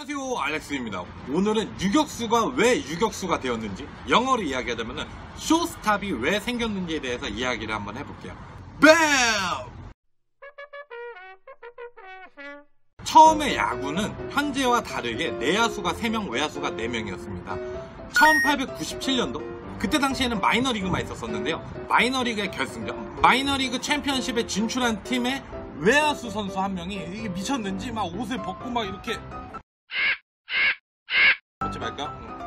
안녕하세요 알렉스입니다. 오늘은 유격수가 왜 유격수가 되었는지 영어로 이야기하자면 쇼스탑이 왜 생겼는지에 대해서 이야기를 한번 해볼게요. 뱀! 처음에 야구는 현재와 다르게 내야수가 3명 외야수가 4명이었습니다. 1897년도? 그때 당시에는 마이너리그만 있었었는데요. 마이너리그의 결승전 마이너리그 챔피언십에 진출한 팀의 외야수 선수 한 명이 이게 미쳤는지 막 옷을 벗고 막 이렇게 그렇지 말까? 응.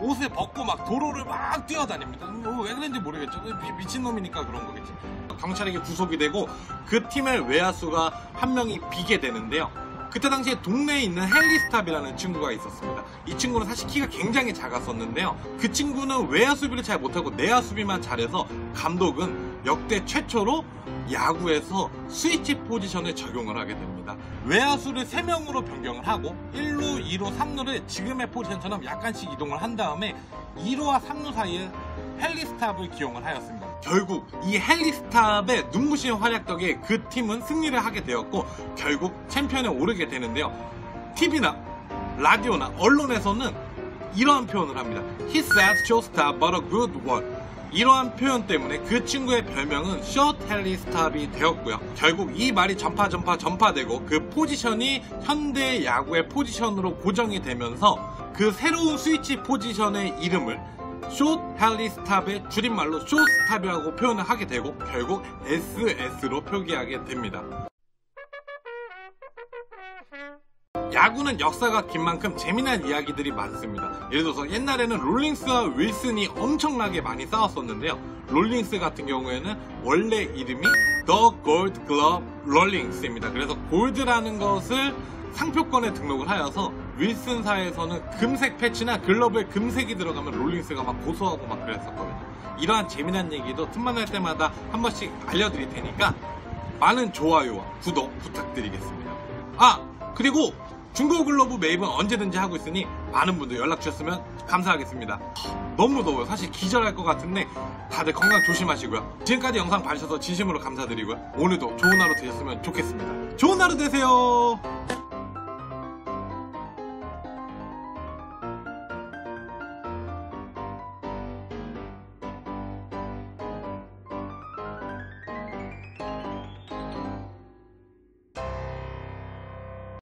옷을 벗고 막 도로를 막 뛰어다닙니다. 음, 왜 그런지 모르겠죠. 미, 미친놈이니까 그런 거겠지. 경찰에게 구속이 되고 그 팀의 외야수가 한 명이 비게 되는데요. 그때 당시에 동네에 있는 헨리스탑이라는 친구가 있었습니다. 이 친구는 사실 키가 굉장히 작았었는데요. 그 친구는 외야 수비를 잘 못하고 내야 수비만 잘해서 감독은 역대 최초로 야구에서 스위치 포지션에 적용을 하게 됩니다. 외야수를 3명으로 변경을 하고 1루, 2루, 3루를 지금의 포지션처럼 약간씩 이동을 한 다음에 2루와 3루 사이에 헬리스탑을 기용을 하였습니다. 결국 이 헬리스탑의 눈부신 활약 덕에 그 팀은 승리를 하게 되었고 결국 챔피언에 오르게 되는데요. TV나 라디오나 언론에서는 이러한 표현을 합니다. He says shortstop but a good one. 이러한 표현 때문에 그 친구의 별명은 숏 헬리스탑이 되었고요. 결국 이 말이 전파 전파 전파되고 그 포지션이 현대 야구의 포지션으로 고정이 되면서 그 새로운 스위치 포지션의 이름을 숏 헬리스탑의 줄임말로 숏스탑이라고 표현을 하게 되고 결국 SS로 표기하게 됩니다. 야구는 역사가 긴 만큼 재미난 이야기들이 많습니다. 예를 들어서 옛날에는 롤링스와 윌슨이 엄청나게 많이 싸웠었는데요. 롤링스 같은 경우에는 원래 이름이 The Gold Glove Rollings입니다. 그래서 골드라는 것을 상표권에 등록을 하여서 윌슨사에서는 금색 패치나 글러브에 금색이 들어가면 롤링스가 막 고소하고 막 그랬었거든요. 이러한 재미난 얘기도 틈만 날 때마다 한 번씩 알려드릴 테니까 많은 좋아요와 구독 부탁드리겠습니다. 아! 그리고 중고 글러브 매입은 언제든지 하고 있으니 많은 분들 연락 주셨으면 감사하겠습니다. 너무 더워요. 사실 기절할 것 같은데 다들 건강 조심하시고요. 지금까지 영상 봐주셔서 진심으로 감사드리고요. 오늘도 좋은 하루 되셨으면 좋겠습니다. 좋은 하루 되세요.